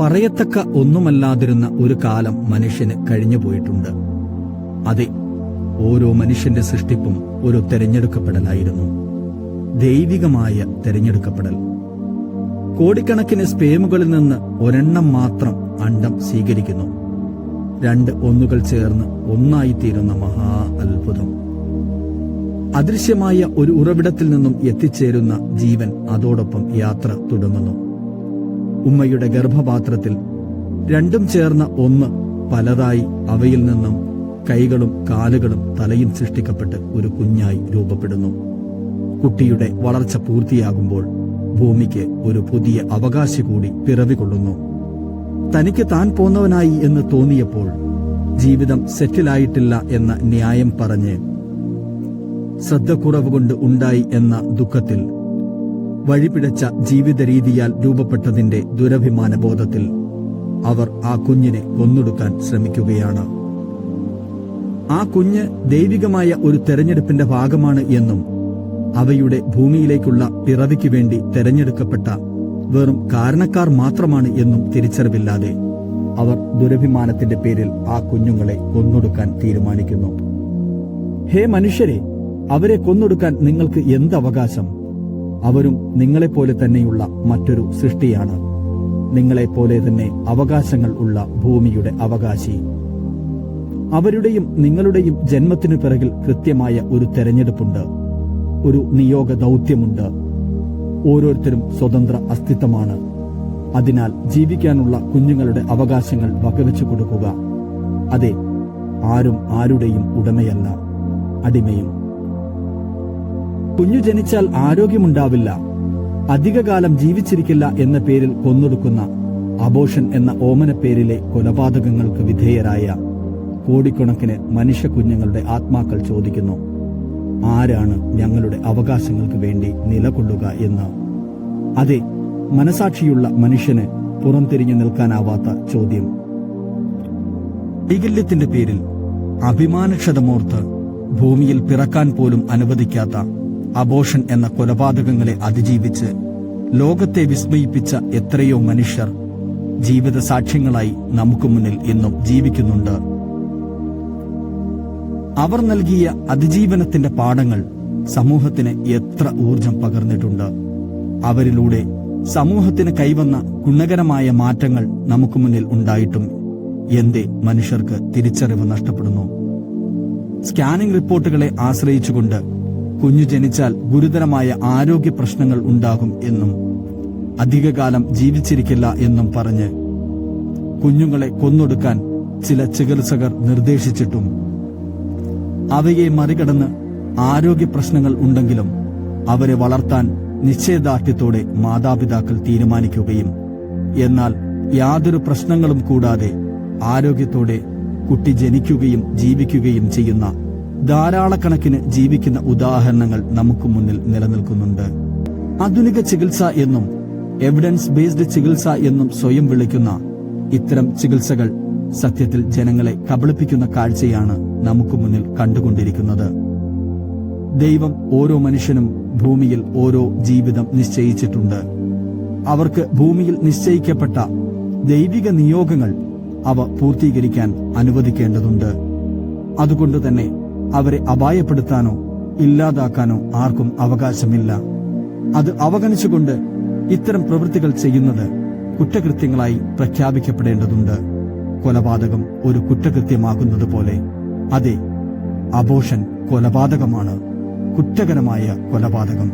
പറയത്തക്ക ഒന്നുമല്ലാതിരുന്ന ഒരു കാലം മനുഷ്യന് കഴിഞ്ഞുപോയിട്ടുണ്ട്. അതെ ഓരോ മനുഷ്യന്റെ സൃഷ്ടിപ്പും ഒരു തെരഞ്ഞെടുക്കപ്പെടലായിരുന്നു. ദൈവികമായ തെരഞ്ഞെടുക്കപ്പെടൽ. കോടിക്കണക്കിന് സ്പേമുകളിൽ നിന്ന് ഒരെണ്ണം മാത്രം അണ്ടം സ്വീകരിക്കുന്നു. രണ്ട് ഒന്നുകൾ ചേർന്ന് ഒന്നായിത്തീരുന്ന മഹാ അത്ഭുതം. അദൃശ്യമായ ഒരു ഉറവിടത്തിൽ നിന്നും എത്തിച്ചേരുന്ന ജീവൻ അതോടൊപ്പം യാത്ര തുടങ്ങുന്നു. ഉമ്മയുടെ ഗർഭപാത്രത്തിൽ രണ്ടും ചേർന്ന ഒന്ന് പലതായി അവയിൽ നിന്നും കൈകളും കാലുകളും തലയും സൃഷ്ടിക്കപ്പെട്ട് ഒരു കുഞ്ഞായി രൂപപ്പെടുന്നു. കുട്ടിയുടെ വളർച്ച പൂർത്തിയാകുമ്പോൾ ഭൂമിക്ക് ഒരു പുതിയ അവകാശി കൂടി പിറവികൊള്ളുന്നു. തനിക്ക് താൻ പോന്നവനായി എന്ന് തോന്നിയപ്പോൾ ജീവിതം സെറ്റിലായിട്ടില്ല എന്ന ന്യായം പറഞ്ഞ് ശ്രദ്ധക്കുറവ് കൊണ്ട് ഉണ്ടായി എന്ന ദുഃഖത്തിൽ വഴിപിഴച്ച ജീവിത രീതിയാൽ രൂപപ്പെട്ടതിന്റെ ദുരഭിമാനബോധത്തിൽ അവർ ആ കുഞ്ഞിനെ കൊന്നൊടുക്കാൻ ശ്രമിക്കുകയാണ്. ആ കുഞ്ഞ് ദൈവികമായ ഒരു തെരഞ്ഞെടുപ്പിന്റെ ഭാഗമാണ് എന്നും അവയുടെ ഭൂമിയിലേക്കുള്ള പിറവിക്ക് വേണ്ടി തെരഞ്ഞെടുക്കപ്പെട്ട വെറും കാരണക്കാർ മാത്രമാണ് എന്നും തിരിച്ചറിവില്ലാതെ അവർ ദുരഭിമാനത്തിന്റെ പേരിൽ ആ കുഞ്ഞുങ്ങളെ കൊന്നൊടുക്കാൻ തീരുമാനിക്കുന്നു. ഹേ മനുഷ്യരെ അവരെ കൊന്നൊടുക്കാൻ നിങ്ങൾക്ക് എന്ത് അവകാശം? അവരും നിങ്ങളെപ്പോലെ തന്നെയുള്ള മറ്റൊരു സൃഷ്ടിയാണ്. നിങ്ങളെപ്പോലെ തന്നെ അവകാശങ്ങൾ ഉള്ള ഭൂമിയുടെ അവകാശി. അവരുടെയും നിങ്ങളുടെയും ജന്മത്തിനു പിറകിൽ കൃത്യമായ ഒരു തെരഞ്ഞെടുപ്പുണ്ട്. ഒരു നിയോഗ ദൗത്യമുണ്ട്. ഓരോരുത്തരും സ്വതന്ത്ര അസ്തിത്വമാണ്. അതിനാൽ ജീവിക്കാനുള്ള കുഞ്ഞുങ്ങളുടെ അവകാശങ്ങൾ വകവെച്ചു കൊടുക്കുക. അതെ ആരും ആരുടെയും ഉടമയല്ല അടിമയും. കുഞ്ഞു ജനിച്ചാൽ ആരോഗ്യമുണ്ടാവില്ല. അധികകാലം ജീവിച്ചിരിക്കില്ല എന്ന പേരിൽ കൊന്നൊടുക്കുന്ന അബോഷൻ എന്ന ഓമന പേരിലെ കൊലപാതകങ്ങൾക്ക് വിധേയരായ കോടിക്കണക്കിന് മനുഷ്യ കുഞ്ഞുങ്ങളുടെ ആത്മാക്കൾ ചോദിക്കുന്നു ആരാണ് ഞങ്ങളുടെ അവകാശങ്ങൾക്ക് വേണ്ടി നിലകൊള്ളുക എന്ന്? അതെ മനസാക്ഷിയുള്ള മനുഷ്യന് പുറംതിരിഞ്ഞു നിൽക്കാനാവാത്ത ചോദ്യം. വൈകല്യത്തിന്റെ പേരിൽ അഭിമാനക്ഷതമോർത്ത് ഭൂമിയിൽ പിറക്കാൻ പോലും അനുവദിക്കാത്ത അബോഷൻ എന്ന കൊലപാതകങ്ങളെ അതിജീവിച്ച് ലോകത്തെ വിസ്മയിപ്പിച്ച എത്രയോ മനുഷ്യർ ജീവിത സാക്ഷ്യങ്ങളായി നമുക്ക് മുന്നിൽ ഇന്നും ജീവിക്കുന്നുണ്ട്. അവർ നൽകിയ അതിജീവനത്തിന്റെ പാഠങ്ങൾ സമൂഹത്തിന് എത്ര ഊർജം പകർന്നിട്ടുണ്ട്. അവരിലൂടെ സമൂഹത്തിന് കൈവന്ന ഗുണകരമായ മാറ്റങ്ങൾ നമുക്ക് മുന്നിൽ ഉണ്ടായിട്ടും എന്തേ മനുഷ്യർക്ക് തിരിച്ചറിവ് നഷ്ടപ്പെടുന്നു. സ്കാനിംഗ് റിപ്പോർട്ടുകളെ ആശ്രയിച്ചുകൊണ്ട് കുഞ്ഞു ജനിച്ചാൽ ഗുരുതരമായ ആരോഗ്യ പ്രശ്നങ്ങൾ ഉണ്ടാകും എന്നും അധികകാലം ജീവിച്ചിരിക്കില്ല എന്നും പറഞ്ഞ് കുഞ്ഞുങ്ങളെ കൊന്നൊടുക്കാൻ ചില ചികിത്സകർ നിർദ്ദേശിച്ചിട്ടും അവയെ മറികടന്ന് ആരോഗ്യ പ്രശ്നങ്ങൾ ഉണ്ടെങ്കിലും അവരെ വളർത്താൻ നിശ്ചയദാർഢ്യത്തോടെ മാതാപിതാക്കൾ തീരുമാനിക്കുകയും എന്നാൽ യാതൊരു പ്രശ്നങ്ങളും കൂടാതെ ആരോഗ്യത്തോടെ കുട്ടി ജനിക്കുകയും ജീവിക്കുകയും ചെയ്യുന്ന ധാരാളക്കണക്കിന് ജീവിക്കുന്ന ഉദാഹരണങ്ങൾ നമുക്ക് മുന്നിൽ നിലനിൽക്കുന്നുണ്ട്. ആധുനിക ചികിത്സ എന്നും എവിഡൻസ് ബേസ്ഡ് ചികിത്സ എന്നും സ്വയം വിളിക്കുന്ന ഇത്തരം ചികിത്സകൾ സത്യത്തിൽ ജനങ്ങളെ കബളിപ്പിക്കുന്ന കാഴ്ചയാണ് നമുക്ക് മുന്നിൽ കണ്ടുകൊണ്ടിരിക്കുന്നത്. ദൈവം ഓരോ മനുഷ്യനും ഭൂമിയിൽ ഓരോ ജീവിതം നിശ്ചയിച്ചിട്ടുണ്ട്. അവർക്ക് ഭൂമിയിൽ നിശ്ചയിക്കപ്പെട്ട ദൈവിക നിയോഗങ്ങൾ അവ പൂർത്തീകരിക്കാൻ അനുവദിക്കേണ്ടതുണ്ട്. അതുകൊണ്ട് തന്നെ അവരെ അപായപ്പെടുത്താനോ ഇല്ലാതാക്കാനോ ആർക്കും അവകാശമില്ല. അത് അവഗണിച്ചുകൊണ്ട് ഇത്തരം പ്രവൃത്തികൾ ചെയ്യുന്നത് കുറ്റകൃത്യങ്ങളായി പ്രഖ്യാപിക്കപ്പെടേണ്ടതുണ്ട്. കൊലപാതകം ഒരു കുറ്റകൃത്യമാകുന്നത് പോലെ അതെ അബോഷൻ കൊലപാതകമാണ്. കുറ്റകരമായ കൊലപാതകം.